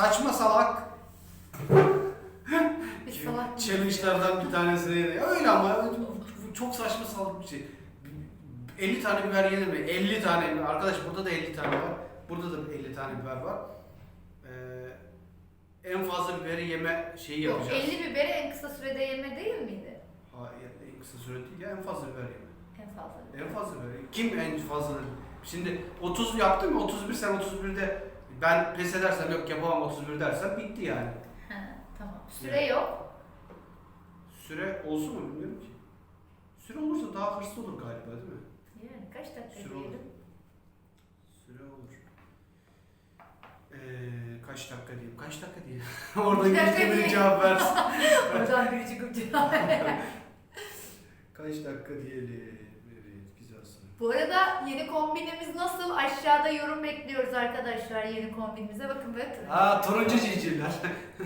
saçma salak Bir salak challenge'lardan bir tanesini öyle ama çok saçma salak bir şey. 50 tane biber yenir mi? 50 tane mi? Arkadaş burada da 50 tane var. Burada da 50 tane biber var. Ee, en fazla biberi yeme şeyi Yok, yapacağız. 50 biberi en kısa sürede yeme değil miydi? Hayır, en kısa süre değil ya en fazla biber yeme. En fazla. En fazla biber. Kim en fazla? Şimdi 30 yaptın mı? 31 sen 31'de ben pes edersem yok yapamam 31 dersem bitti yani. Ha, tamam. Süre yok. Süre olsun mu bilmiyorum ki. Süre olursa daha hırslı olur galiba değil mi? Yani kaç dakika Süre olur. diyelim? Süre olur. Ee, kaç dakika diyeyim? Kaç dakika diyeyim? Bir dakika geçti biri diyeyim. cevap versin. Oradan biri çıkıp cevap kaç dakika diyelim? Bu arada yeni kombinimiz nasıl? Aşağıda yorum bekliyoruz arkadaşlar yeni kombinimize. Bakın böyle turuncu. Aa turuncu civcivler.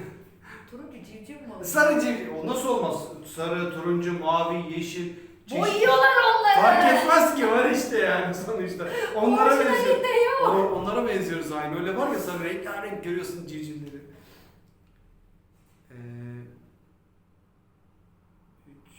Turuncu civciv mi olur? Sarı civciv. O nasıl olmaz? Sarı, turuncu, mavi, yeşil. çeşit- Boyuyorlar onları. Fark etmez ki var işte yani sonuçta. Onlara benziyor. On- Onlara benziyoruz aynı. Öyle var ya sana rengarenk görüyorsun civcivleri. Ee, üç,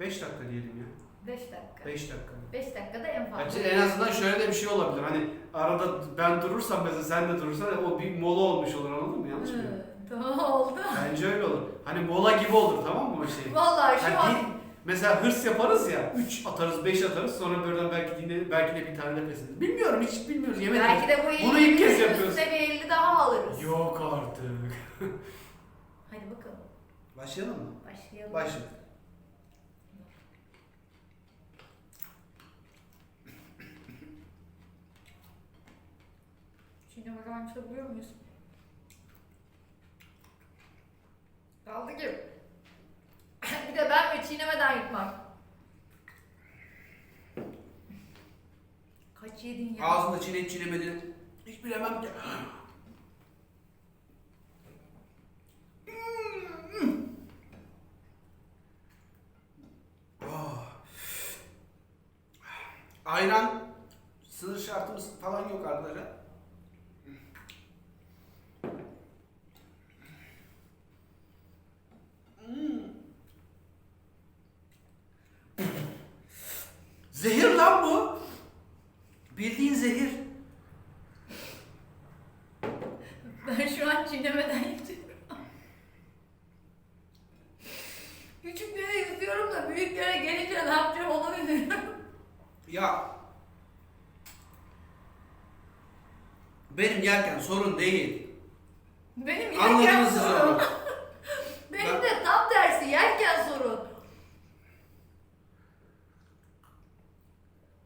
beş dakika diyelim ya. 5 dakika. Beş dakika. 5 dakikada en fazla. Bence en azından şöyle de bir şey olabilir. Hani arada ben durursam mesela sen de durursan o bir mola olmuş olur anladın mı? Yanlış mı? Tamam oldu. Bence öyle olur. Hani mola gibi olur tamam mı o şey? Vallahi şu Hani an bir- mesela hırs yaparız ya. 3 atarız, 5 atarız. Sonra birden belki yine belki de bir tane de. Bilmiyorum hiç bilmiyoruz. Yemedim. belki de bu Bunu elli ilk kez üstüne yapıyoruz. bir 50 daha alırız. Yok artık. Hadi bakalım. Başlayalım mı? Başlayalım. Başladık. Çiğnemeden açabiliyor muyuz? Kaldı ki. bir de ben ve çiğnemeden yutmak. Kaç yedin ya? Ağzında çiğneyip çiğnemedin. Hiç bilemem ki. Oh. Ayran sınır şartımız falan yok arkadaşlar. Hmm. Zehir lan bu. Bildiğin zehir. Ben şu an çiğnemeden yutuyorum. Küçüklere yutuyorum da büyüklere gelince ne yapacağım onu bilmiyorum. Ya benim yerken sorun değil. Benim yerken Anladınız sorun. onu. Benim Ben- de tam tersi yerken sorun.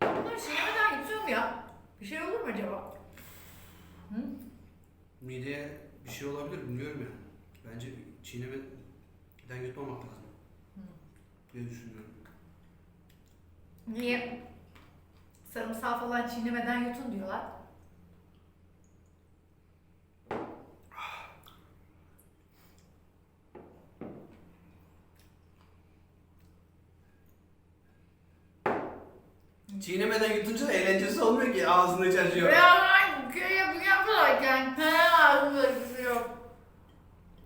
Bunları çiğnemeden yutuyorum ya. Bir şey olur mu acaba? Hı? Mideye bir şey olabilir bilmiyorum ya. Bence çiğnemeden yutmamak lazım. Hı. diye düşünüyorum. Niye? Sarımsağı falan çiğnemeden yutun diyorlar. Çiğnemeden yutunca da eğlencesi olmuyor ki ağzında hiç acı yok. Ya ben köy yapıyorlarken he ağzımda yutuyor.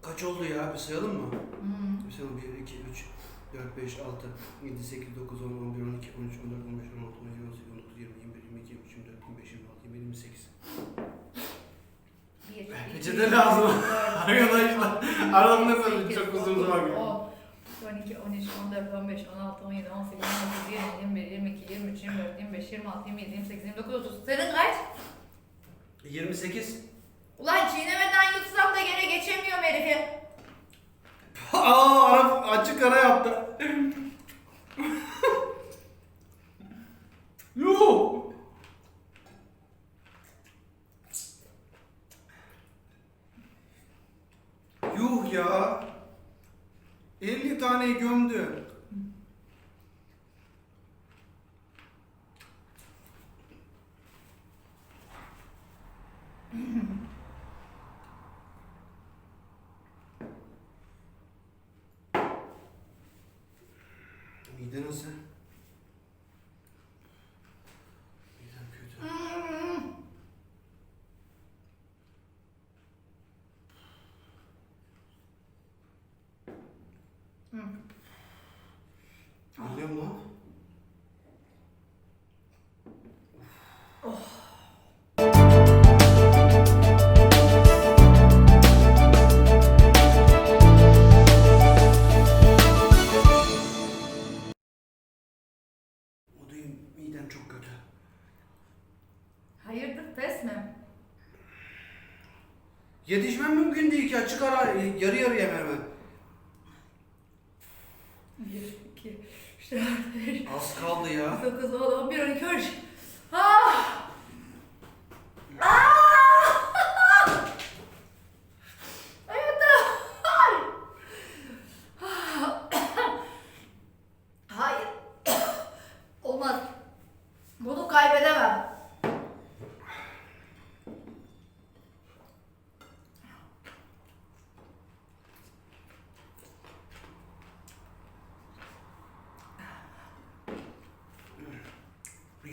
Kaç oldu ya? Bir sayalım mı? Hmm. Bir sayalım. 1, 2, 3, 4, 5, 6, 7, 8, 9, 10, 11, 12, 13, 14, 15, 16, 17, 18, 19, 20, 21, 22, 23, 24, 25, 26, 27, 28. Bir, Peçete iki, lazım. üç, dört, Arkadaşlar beş, aramda altı, böyle sekiz, çok uzun zaman on, 12, 13, 14, 15, 16, 17, 18, 19, 20, 21, 22, 23, 24, 25, 26, 27, 28, 29, 30. Senin kaç? 28. Ulan çiğnemeden yutsam da gene geçemiyorum herifi. Aa ara, açık ara yaptı. Yuh. Yuh ya. 50 taneyi gömdü. Mide nasıl? Pes mi? Yetişmem mümkün değil ki açık ara yarı yarıya hemen. 1, 2, 3, 4, 5, Az kaldı ya. 9, 10, 11, 12, 13. Ah! Ah! Hayatım! Hayır. Olmaz. Bunu kaybedemem.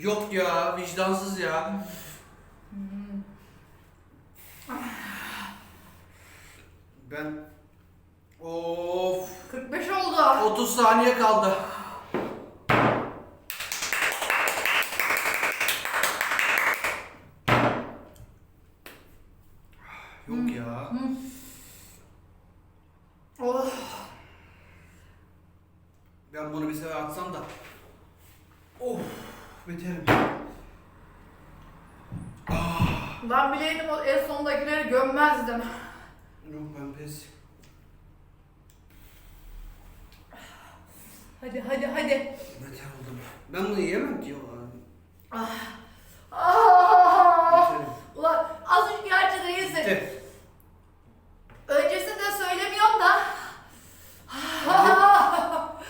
Yok ya, vicdansız ya. Ben of 45 oldu. 30 saniye kaldı. Yok ya. Oh. Ben bunu bir sefer atsam da. Of, beterim. Ben bileydim o en sondakileri gömmezdim. Yok ben pes. Hadi hadi hadi. Beter oldum. Ben bunu yiyemem ki. Ah. Ah. Beterim. Ulan az önce gerçi değilsin. Bitti. Öncesinde söylemiyorum da.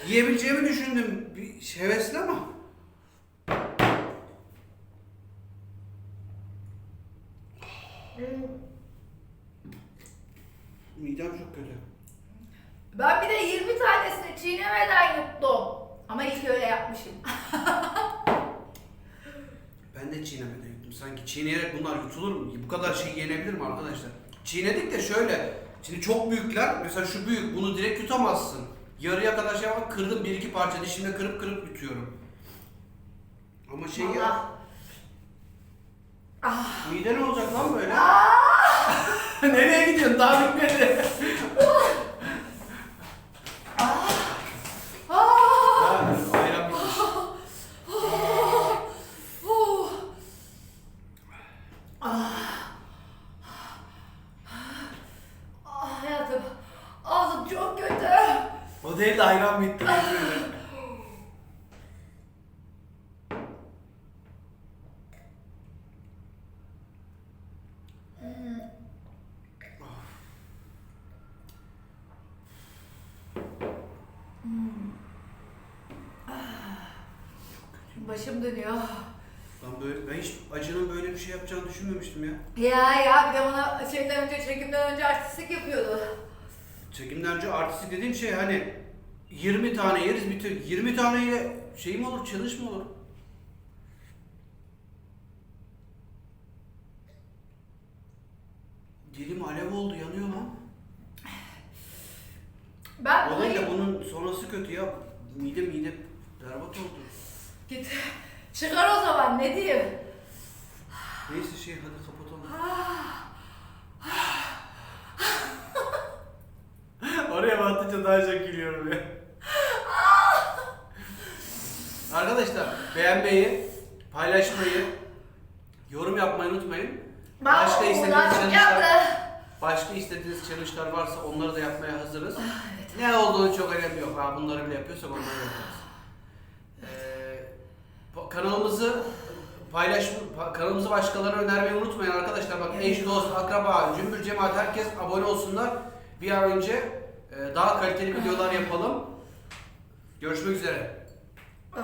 Yiyebileceğimi düşündüm. Bir hevesli ama. Midem çok kötü. Ben bir de 20 tanesini çiğnemeden yuttum. Ama ki öyle yapmışım. Ben de çiğnemeden yuttum. Sanki çiğneyerek bunlar yutulur mu? Bu kadar şey yenebilir mi arkadaşlar? Çiğnedik de şöyle. Şimdi çok büyükler. Mesela şu büyük. Bunu direkt yutamazsın. Yarıya kadar şey var. Kırdım bir iki parça. Dişimle kırıp kırıp yutuyorum. Ama şey ya. Ah. Mide ne olacak lan böyle? Ah. Nereye gidiyorsun? Daha bitmedi. Ah. Ha, ayran bitmiş. Oh. Ah. Ah hayatım. Ağzım çok kötü. O değil de ayran bitti. Başım dönüyor. Lan böyle, ben hiç acının böyle bir şey yapacağını düşünmemiştim ya. Ya ya bir de bana şeyden önce çekimden önce artistlik yapıyordu. Çekimden önce artistik dediğim şey hani 20 tane yeriz bitir. 20 taneyle şey mi olur, challenge mı olur? Dilim alev oldu, yanıyor lan. Ben O bunu değil de bunun sonrası kötü ya. Mide mide berbat oldu. git çıkar o zaman ne diyeyim? Neyse şey hadi kapatalım. Oraya batınca daha çok gülüyorum ya. Arkadaşlar beğenmeyi, paylaşmayı, yorum yapmayı unutmayın. Başka istediğiniz challenge'lar, başka istediğiniz challenge'lar varsa onları da yapmaya hazırız. Ne olduğunu çok önemli yok. Ha, bunları bile yapıyorsak onları yaparız. Ee, kanalımızı paylaş pa- kanalımızı başkalarına önermeyi unutmayın arkadaşlar. Bak eş, dost, akraba, cümbür cemaat herkes abone olsunlar. Bir an önce e, daha kaliteli videolar yapalım. Görüşmek üzere. Ay.